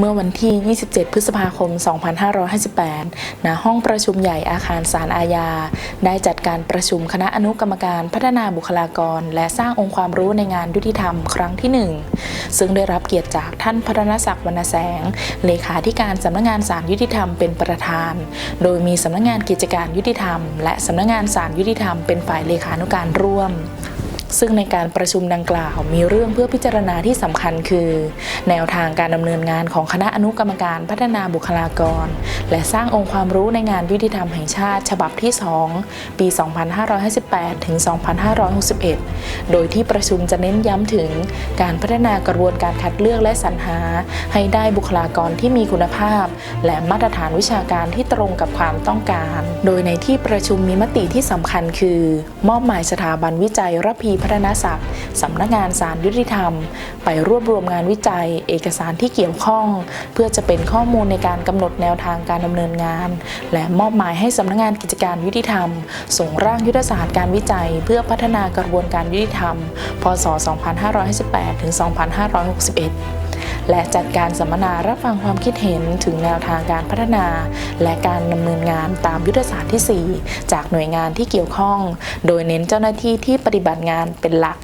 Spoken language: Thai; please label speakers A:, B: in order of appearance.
A: เมื่อวันที่ 27 พฤษภาคม 2558 ณ ห้องประชุมใหญ่อาคารศาลอาญา ได้จัดการประชุมคณะอนุกรรมการพัฒนาบุคลากร และสร้างองค์ความรู้ในงานยุติธรรมครั้งที่ 1 ซึ่งได้รับเกียรติจากท่านพัฒนศักดิ์วรรณแสง เลขาธิการสำนักงานศาลยุติธรรมเป็นประธาน โดยมีสำนักงานกิจการยุติธรรม และสำนักงานศาลยุติธรรมเป็นฝ่ายเลขานุการร่วม ซึ่งในการประชุมดังกล่าวมีเรื่องเพื่อพิจารณาที่สำคัญคือ แนวทางการดำเนินงานของคณะอนุกรรมการพัฒนาบุคลากร และสร้างองค์ความรู้ในงานยุติธรรมแห่งชาติ ฉบับที่ 2 ปี 2558 ถึง 2561 โดยที่ประชุมจะเน้นย้ำถึงการพัฒนากระบวนการคัดเลือกและสรรหา ให้ได้บุคลากรที่มีคุณภาพ และมาตรฐานวิชาการที่ตรงกับความต้องการ โดยในที่ประชุมมีมติที่สำคัญคือ มอบหมายสถาบันวิจัยระพีพัฒนศักดิ์สำนักงานสารยุติธรรม ไปรวบรวมงานวิจัย เอกสารที่เกี่ยวข้อง เพื่อจะเป็นข้อมูลในการกำหนดแนวทางการดำเนินงาน และมอบหมายให้สำนักงานกิจการยุติธรรม ส่งร่างยุทธศาสตร์การวิจัย เพื่อพัฒนากระบวนการยุติธรรม พศ 2558 ถึง 2561 และจัดการสัมมนารับฟังความคิดเห็นถึงแนวทางการพัฒนา และการดำเนินงานตามยุทธศาสตร์ที่ 4 จากหน่วยงานที่เกี่ยวข้อง โดยเน้นเจ้าหน้าที่ที่ปฏิบัติงานเป็นหลัก